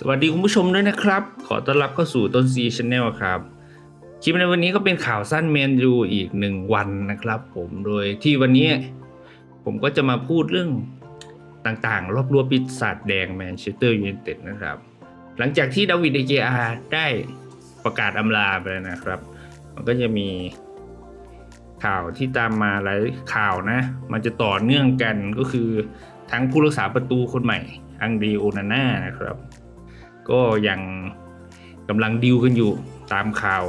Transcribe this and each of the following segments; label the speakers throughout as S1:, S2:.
S1: สวัสดีคุณผู้ชมด้วยนะครับ ขอต้อนรับเข้าสู่ต้นซีชแนลครับคลิปในวันนี้ก็เป็นข่าวสั้นแมนยูอีกหนึ่งวันนะครับ ผมโดยที่วันนี้ผมก็จะมาพูดเรื่องต่างๆ รอบรัวปีศาจแดงแมนเชสเตอร์ยูไนเต็ดนะครับ หลังจากที่ดาวิดเดเกอาได้ประกาศอำลาไปแล้วนะครับ มันก็จะมีข่าวที่ตามมาหลายข่าวนะ มันจะต่อเนื่องกันก็คือทั้งผู้รักษาประตูคนใหม่อังเดโอนาน่านะครับ ก็ยังกำลังดิวกันอยู่ตามข่าว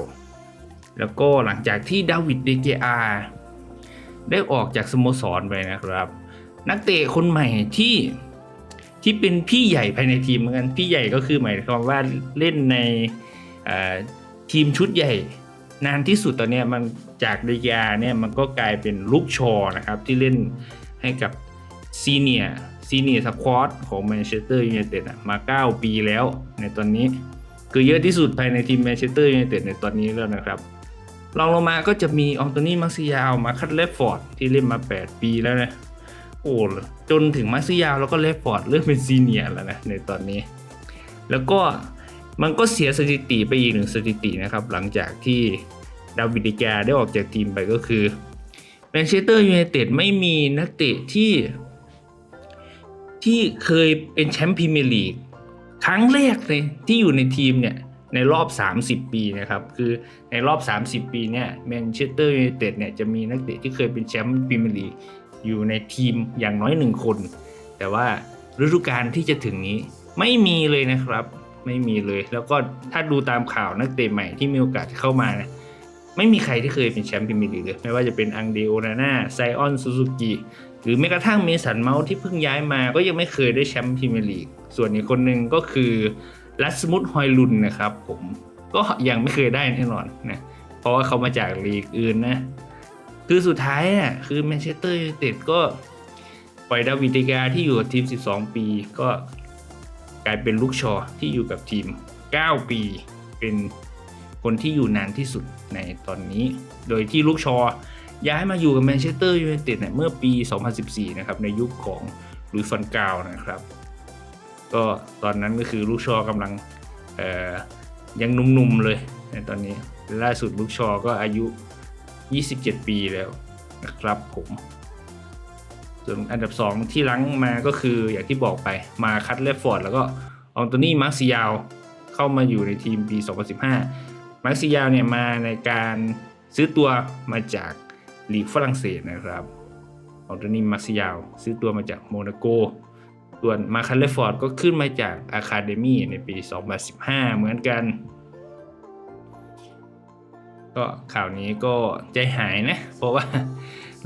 S1: แล้วก็หลังจากที่ดาวิดเดเกอาได้ออกจากสโมสรไปนะครับ นักเตะคนใหม่ที่ที่เป็นพี่ใหญ่ภายในทีมเหมือนกันพี่ใหญ่ก็คือหมายความว่าเล่นในทีมชุดใหญ่นานที่สุดตอนนี้มันจากเดเกอาเนี่ยมันก็กลายเป็นลูกชอนะครับที่เล่นให้กับ ซีเนียซีเนียสควอตของแมนเชสเตอร์ยูไนเต็ดมา 9 ปีแล้วในตอนนี้คือเยอะที่สุดภายในทีมแมนเชสเตอร์ยูไนเต็ดในตอนนี้แล้วนะครับรองลงมาก็จะมีอองโตนี่มักซิยาวมาคัดเลฟฟอร์ดที่เล่นมา 8 ปีแล้วนะโอ้จนถึงมักซิยาวแล้วก็เลฟฟอร์ดเริ่มเป็นซีเนียร์แล้วนะในตอนนี้ แล้วก็มันก็เสียสถิติไปอีกหนึ่งสถิตินะครับ หลังจากที่ดาวิดดิกาได้ออกจากทีมไปก็คือแมนเชสเตอร์ยูไนเต็ดไม่มีนักเตะที่ ที่เคยเป็นแชมป์พรีเมียร์ลีกครั้งแรกเลยที่อยู่ในทีมเนี่ยในรอบ 30 ปีนะครับคือในรอบ 30 ปีเนี่ยแมนเชสเตอร์ยูไนเต็ดเนี่ยจะมีนักเตะที่เคยเป็นแชมป์พรีเมียร์ลีกอยู่ในทีมอย่างน้อยหนึ่งคน แต่ว่าฤดูกาลที่จะถึงนี้ไม่มีเลยนะครับ ไม่มีเลย แล้วก็ถ้าดูตามข่าวนักเตะใหม่ที่มีโอกาสเข้ามานะไม่มีใครที่เคยเป็นแชมป์พรีเมียร์ลีกเลยไม่ว่าจะเป็นอังเดโอนาน่าไซออนซูซูกิ หรือแม้กระทั่งเมสันเมาส์ที่เพิ่งย้ายมาก็ยังไม่เคยได้แชมป์พรีเมียร์ลีกส่วนอีกคนหนึ่งก็คือลัสมุดฮอยลุนนะครับ ผมก็ยังไม่เคยได้แน่นอนนะเพราะว่าเขามาจากลีกอื่นนะ คือสุดท้ายอะคือแมนเชสเตอร์ยูไนเต็ดก็ปล่อยดาวิดเดกาที่อยู่กับทีม 12 ปี ก็กลายเป็นลูกชอที่อยู่กับทีม 9 ปี เป็นคนที่อยู่นานที่สุดในตอนนี้ โดยที่ลูกชอ ย้ายมาอยู่กับแมนเชสเตอร์ยูไนเต็ดเนี่ยเมื่อปี 2014 นะครับ ในยุคของลุยฟันกาวนะครับ ก็ตอนนั้นก็คือลูกชอกำลังยังหนุ่มๆเลยในตอนนี้ล่าสุดลูกชอก็อายุ 27 ปีแล้วนะครับผมส่วนอันดับ 2 ที่ลังมาก็คืออย่างที่บอกไปมาคัตเลฟฟอร์ดแล้วก็อองโตนี่มาร์ซิยาวเข้ามาอยู่ในทีมปี 2015 มาร์ซิยาวเนี่ยมาในการซื้อตัวมาจาก ลีกฝรั่งเศสนะครับอองโตนี่มาซิยาว ซื้อตัวมาจากโมนาโก ส่วนมาคันเลฟฟอร์ดก็ขึ้นมาจากอะคาเดมีในปี 2015 เหมือนกัน ก็ข่าวนี้ก็ใจหายนะ เพราะว่า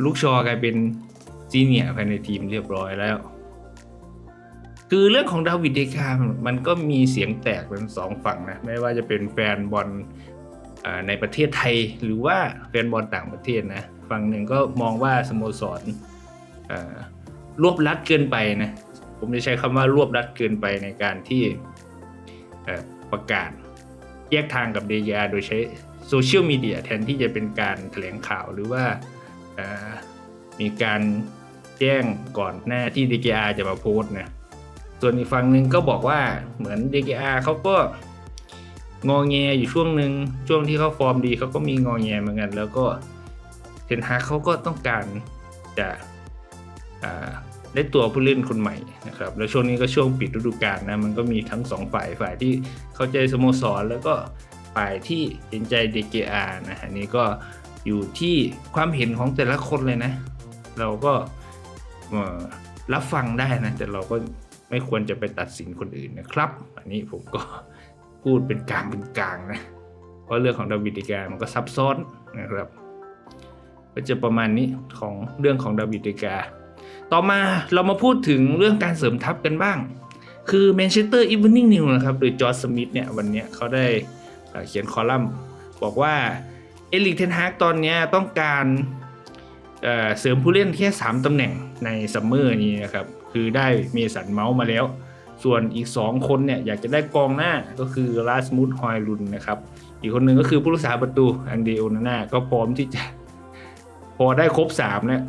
S1: ลูกชอกลายเป็นจีเนียร์ภายในทีมเรียบร้อยแล้ว คือเรื่องของดาวิดเดคามันก็มีเสียงแตกเป็นสองฝั่งนะ ไม่ว่าจะเป็นแฟนบอลในประเทศไทยหรือว่าแฟนบอลต่างประเทศนะ ฝั่งหนึ่งก็มองว่าสโมสรรวบรัดเกินไปนะผมจะใช้คำว่ารวบรัดเกินไปในการที่ประกาศแยกทางกับเดียโดยใช้โซเชียลมีเดียแทนที่จะเป็นการแถลงข่าวหรือว่ามีการแจ้งก่อนหน้าที่ DKR จะมาโพสต์นะ ส่วนอีกฝั่งหนึ่งก็บอกว่าเหมือน DKR เขาก็งอแงอยู่ช่วงหนึ่งช่วงที่เขาฟอร์มดีเขาก็มีงอแงเหมือนกัน แล้วก็ ทนฮาเขาก็ต้องการจะได้ตัวผู้เล่นคนใหม่นะครับแล้วช่วงนี้ก็ช่วงปิดฤดูกาลนะมันก็มีทั้งสองฝ่ายฝ่ายที่เข้าใจสโมสร แล้วก็ฝ่ายที่เห็นใจ DKR นะอันนี้ก็อยู่ที่ความเห็นของแต่ละคนเลยนะ เราก็รับฟังได้นะแต่เราก็ไม่ควรจะไปตัดสินคนอื่นนะครับ อันนี้ผมก็พูดเป็นกลางเป็นกลางนะเพราะเรื่องของดาวิดดิกามันก็ซับซ้อนนะครับ ก็จะประมาณนี้ของเรื่องของดาวิดดิกา ต่อมาเรามาพูดถึงเรื่องการเสริมทัพกันบ้าง คือแมนเชสเตอร์อี n ว n นิ่งนิวนะครับ โดยจอร์จสมิธเนี่ยวันนี้เขาได้เขียนคอลัมน์ บอกว่าเอลิกเทนฮากตอนนี้ต้องการเเสริมผู้เล่นแค่ 3 ตำแหน่งในซัมเมอร์นี้นะครับ คือได้เมสันเมาส์มาแล้ว ส่วนอีก 2 คนเนี่ยอยากจะได้กองหน้าก็คือลาสมุดฮอยลุนนะครับ อีกคนหนึ่งก็คือผู้รักษาประตูอันเดโอนาน่าก็พร้อมที่จะ อได้ครบ3เนี่ย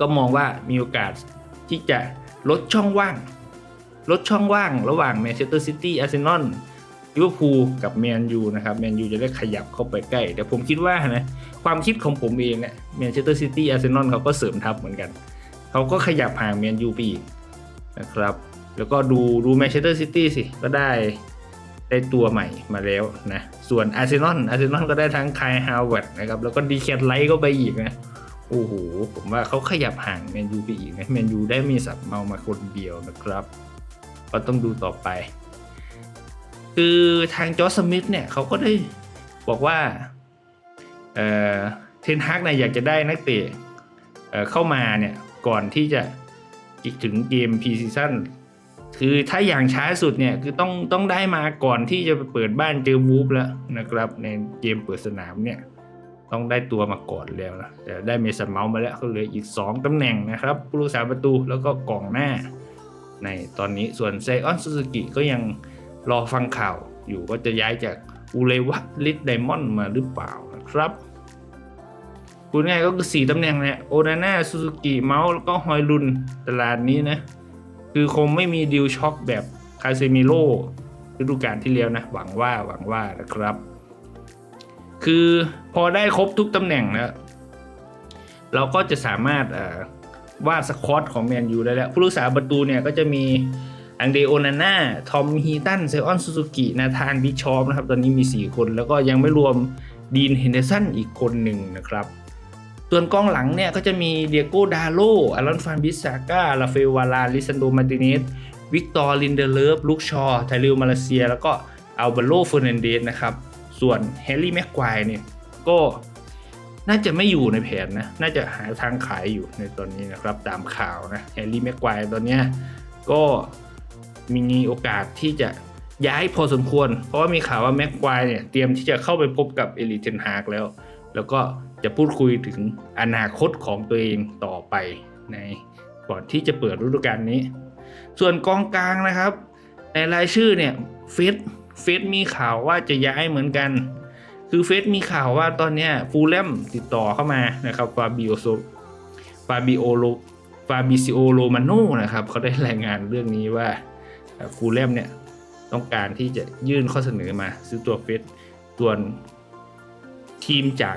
S1: ก็มองว่ามีโอกาสที่จะลดช่องว่าง ลดช่องว่างระหว่างแมนเชสเตอร์ซิตี้อาร์เซนอลลิเวอร์พูลกับแมนยูนะครับแมนยูจะได้ขยับเข้าไปใกล้ แต่ผมคิดว่านะความคิดของผมเองเนี่ยแมนเชสเตอร์ซิตี้อาร์เซนอลเขาก็เสริมทัพเหมือนกัน เขาก็ขยับห่างแมนยูไปอีกนะครับ แล้วก็ดูดูแมนเชสเตอร์ซิตี้สิ ก็ได้ ได้ตัวใหม่มาแล้วนะ ส่วนอาร์เซนอลอาร์เซนอลก็ได้ทั้งไคลฮาวเวิร์ดนะครับ แล้วก็ดีแคทไลท์ก็ไปอีกนะ โอ้โห ผมว่าเขาขยับห่างแมนยูไปอีกนะแมนยูได้มีสับเมามาคนเดียวนะครับ ก็ต้องดูต่อไป คือทางจอร์จสมิธเนี่ยเขาก็ได้บอกว่าเอ่อเทนฮากเนี่ยอยากจะได้นักเตะเเข้ามาเนี่ยก่อนที่จะอีกถึงเกมพรีซีซั่น คือถ้าอย่างช้าสุดเนี่ยคือต้องต้องได้มาก่อนที่จะไปเปิดบ้านเจอวูฟแล้วนะครับ ในเกมเปิดสนามเนี่ย ต้องได้ตัวมาก่อนแล้วนะแต่ได้เมสันเมาส์มาแล้วก็เหลืออีก 2 ตำแหน่งนะครับผู้รักษาประตูแล้วก็กองหน้า ในตอนนี้ส่วนไซออนซูซูกิก็ยังรอฟังข่าวอยู่ว่าจะย้ายจากอูเลวะลิดไดมอนด์มาหรือเปล่านะครับพูดง่ายก็คือสี่ตำแหน่งแหละโอนาน่าซูซูกิเมาส์แล้วก็ฮอยลุนตลาดนี้นะ คือคงไม่มีดิวช็อคแบบคาเซมิโร่ฤดูกาลที่แล้วนะ หวังว่าหวังว่านะครับ คือพอได้ครบทุกตำแหน่งแล้วเราก็จะสามารถวาดสคอตของแมนยูได้แล้ว ผู้รักษาประตูเนี่ยก็จะมีอังเดโอนาน่า ทอมฮีตันไซออนซูซูกิ นาธานบิชอปนะครับ ตอนนี้มี 4 คน แล้วก็ยังไม่รวมดีนเฮนเดอร์สันอีกคนหนึ่งนะครับ ส่วนกองหลังเนี่ยก็จะมีเดียโกดาโลอารอนฟานบิสซาก้าลาเฟลวาลาลิซันโดมาติเนสวิกตอร์ลินเดเลฟลุกชอไทริลมาเลเซีย แล้วก็อัลเบโลเฟอร์นันเดสนะครับส่วนแฮร์รี่แม็กควายเนี่ยก็น่าจะไม่อยู่ในแผนนะ น่าจะหาทางขายอยู่ในตอนนี้นะครับ ตามข่าวนะแฮร์รี่แม็กควายตอนเนี้ยก็มีโอกาสที่จะย้ายพอสมควร เพราะว่ามีข่าวว่าแม็กควายเนี่ยเตรียมที่จะเข้าไปพบกับเอลิเทนฮากแล้ว แล้วก็ จะพูดคุยถึงอนาคตของตัวเองต่อไปในก่อนที่จะเปิดฤดูกาลนี้ ส่วนกองกลางนะครับ ในรายชื่อเนี่ยเฟสเฟสมีข่าวว่าจะย้ายเหมือนกัน คือเฟสมีข่าวว่าตอนนี้ฟูลแลมติดต่อเข้ามานะครับฟาบิโอโซฟาบิโอโลฟาบิซิโอโรมาโนนะครับเขาได้รายงานเรื่องนี้ว่าฟูลแลมเนี่ยต้องการที่จะยื่นข้อเสนอมาซื้อตัวเฟสส่วนทีมจาก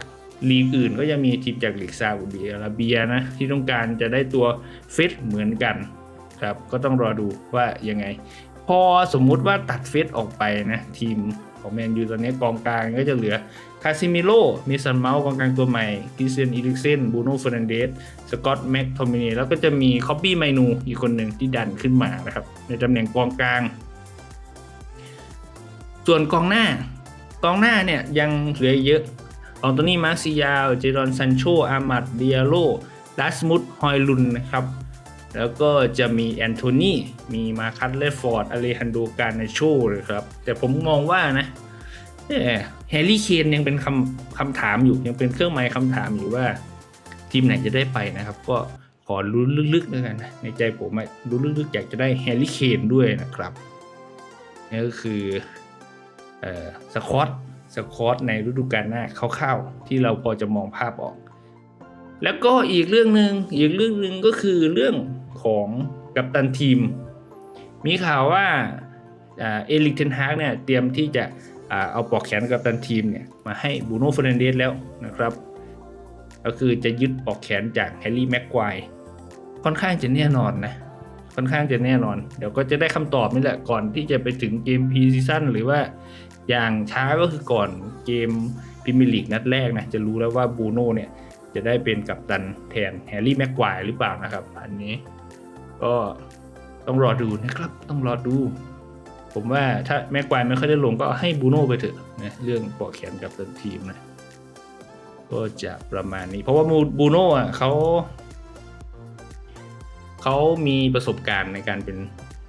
S1: ลีกอื่นก็จะมีทีมจากลีกซาอุดิอาระเบียนะที่ต้องการจะได้ตัวเฟสเหมือนกันครับก็ต้องรอดูว่ายังไง พอสมมุติว่าตัดเฟสออกไปนะทีมของแมนยูตอนนี้กองกลางก็จะเหลือคาซิมิโลมิสันเมาส์กองกลางตัวใหม่คริเตียนอีริกเซนบูโน่เฟรนันเดสสกอตแม็กโทมินีแล้วก็จะมีคอบบี้ไมนูอีกคนหนึ่งที่ดันขึ้นมานะครับในตำแหน่งกองกลาง ส่วนกองหน้ากองหน้าเนี่ยยังเหลือเยอะ อองโตนี่มาร์ซิยาลเจรอนซันโช อามัดเดียโลลัสมุดฮอยลุนนะครับ แล้วก็จะมีแอนโทนีมีมาคัตเลฟฟอร์ด อเลฮันโดการในโชเลยครับ แต่ผมมองว่านะแฮร์รี่เคนยังเป็นคำคำถามอยู่ ยังเป็นเครื่องหมายคำถามอยู่ว่า ทีมไหนจะได้ไปนะครับ ก็ขอรุ้ลึกๆแล้วกันนะในใจผมรุ้ลึกๆ อยากจะได้แฮร์รี่เคนด้วยนะครับนี่ก็คืออสคอต สคอตในฤดูกาลหน้าคร่าวๆที่เราพอจะมองภาพออก แล้วก็อีกเรื่องหนึ่งอีกเรื่องหนึ่งก็คือเรื่องของกัปตันทีม มีข่าวว่าเอลิกเทนฮากเนี่ยเตรียมที่จะเอาปลอกแขนกัปตันทีมเนี่ยมาให้บูโน่เฟรนันเดสแล้วนะครับ ก็คือจะยึดปลอกแขนจากแฮร์รี่แม็กควายค่อนข้างจะแน่นอนนะค่อนข้างจะแน่นอน เดี๋ยวก็จะได้คำตอบนี่แหละก่อนที่จะไปถึงเกมพรีซีซั่นหรือว่า อย่างช้าก็คือก่อนเกมพรีเมียร์ลีกนัดแรกนะจะรู้แล้วว่าบูโน่เนี่ยจะได้เป็นกัปตันแทนแฮร์รี่แม็กควายหรือเปล่านะครับ อันนี้ก็ต้องรอดูนะครับ ต้องรอดู ผมว่าถ้าแม็กควายไม่ค่อยได้ลงก็ให้บูโน่ไปเถอะนะเรื่องปอกแขนกับตันทีมนะก็จะประมาณนี้ เพราะว่าบูโน่อะเขาเขามีประสบการณ์ในการเป็น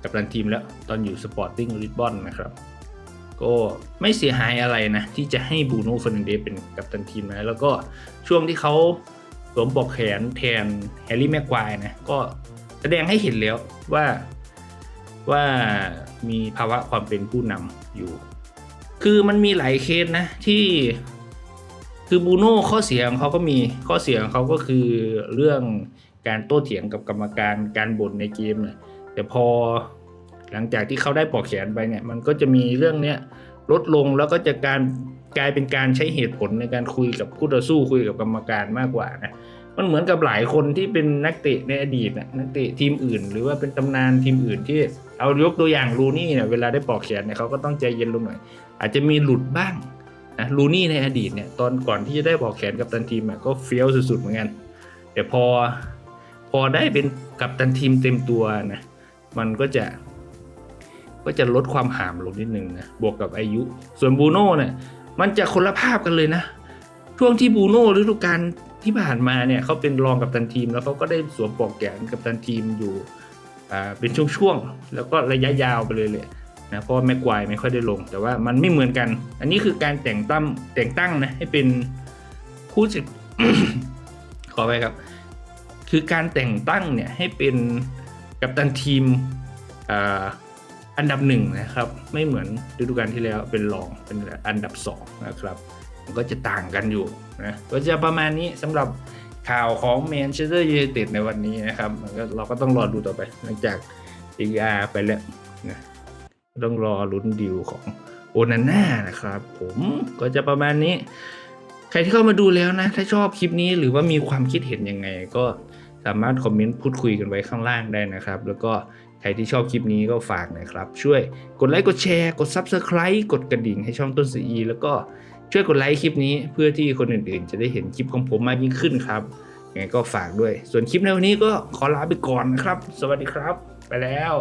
S1: กัปตันทีมแล้ว ตอนอยู่สปอร์ติ้งลิสบอนนะครับ ก็ไม่เสียหายอะไรนะ ที่จะให้บูโน่เฟอร์นันเดสเป็นกัปตันทีมนะ แล้วก็ช่วงที่เขาสวมปอกแขนแทนแฮร์รี่แม็กควายนะ ก็แสดงให้เห็นแล้วว่าว่ามีภาวะความเป็นผู้นำอยู่ คือมันมีหลายเคสนะที่คือบูโน่ข้อเสียของเขาก็มีข้อเสียของเขาก็คือเรื่องการโต้เถียงกับกรรมการการบ่นในเกมนะแต่พอ หลังจากที่เขาได้ปอกแขนไปเนี่ยมันก็จะมีเรื่องเนี้ยลดลงแล้วก็จะการกลายเป็นการใช้เหตุผลในการคุยกับคู่ต่อสู้คุยกับกรรมการมากกว่านะมันเหมือนกับหลายคนที่เป็นนักเตะในอดีตนะนักเตะทีมอื่น หรือว่าเป็นตำนานทีมอื่นที่เอายกตัวอย่างลูนี่เนี่ยเวลาได้ปอกแขนเนี่ยเขาก็ต้องใจเย็นลงหน่อย อาจจะมีหลุดบ้างนะลูนี่ในอดีตเนี่ยตอนก่อนที่จะได้ปอกแขนกับตันทีมอะก็เฟี้ยวสุดๆเหมือนกันแต่พอพอได้เป็นกับตันทีมเต็มตัวนะมันก็จะ ก็จะลดความห่ามลงนิดนึงนะบวกกับอายุ ส่วนบูโน่เนี่ยมันจะคนละภาพกันเลยนะ ช่วงที่บูโน่ฤดูกาลที่ผ่านมาเนี่ยเขาเป็นรองกับตันทีม แล้วเขาก็ได้สวมปลอกแขนกับตันทีมอยู่เป็นช่วงๆแล้วก็ระยะยาวไปเลยเลยนะเพราะว่าแม็กควายไม่ค่อยได้ลง แต่ว่ามันไม่เหมือนกัน อันนี้คือการแต่งตั้งแต่งตั้งนะให้เป็นผู้จัดขอไปครับ คือการแต่งตั้งเนี่ยให้เป็นกัปตันทีม อันดับหนึ่งนะครับ ไม่เหมือนฤดูกาลที่แล้วเป็นรองเป็นอันดับสองนะครับมันก็จะต่างกันอยู่นะก็จะประมาณนี้สำหรับข่าวของแมนเชสเตอร์ยูไนเต็ดในวันนี้นะครับมันก็เราก็ต้องรอดูต่อไป หลังจากอีอาไปแล้วนะต้องรอลุ้นดิวของโอนาน่านะครับ ผมก็จะประมาณนี้ ใครที่เข้ามาดูแล้วนะ ถ้าชอบคลิปนี้หรือว่ามีความคิดเห็นยังไง ก็สามารถคอมเมนต์พูดคุยกันไว้ข้างล่างได้นะครับ แล้วก็ รที่ชอบคลิปนี้ก็ฝากนะครับ ช่วยกดไลค์กดแชร์กด Subscribe กดกระดิ่งให้ช่องต้นสีแล้วก็ช่วยกดไลค์คลิปนี้เพื่อที่คนอื่นๆ จะได้เห็นคลิปของผมมากยิ่งขึ้นครับยังไงก็ฝากด้วย ส่วนคลิปในวันนี้ก็ขอลาไปก่อนนะครับ สวัสดีครับ ไปแล้ว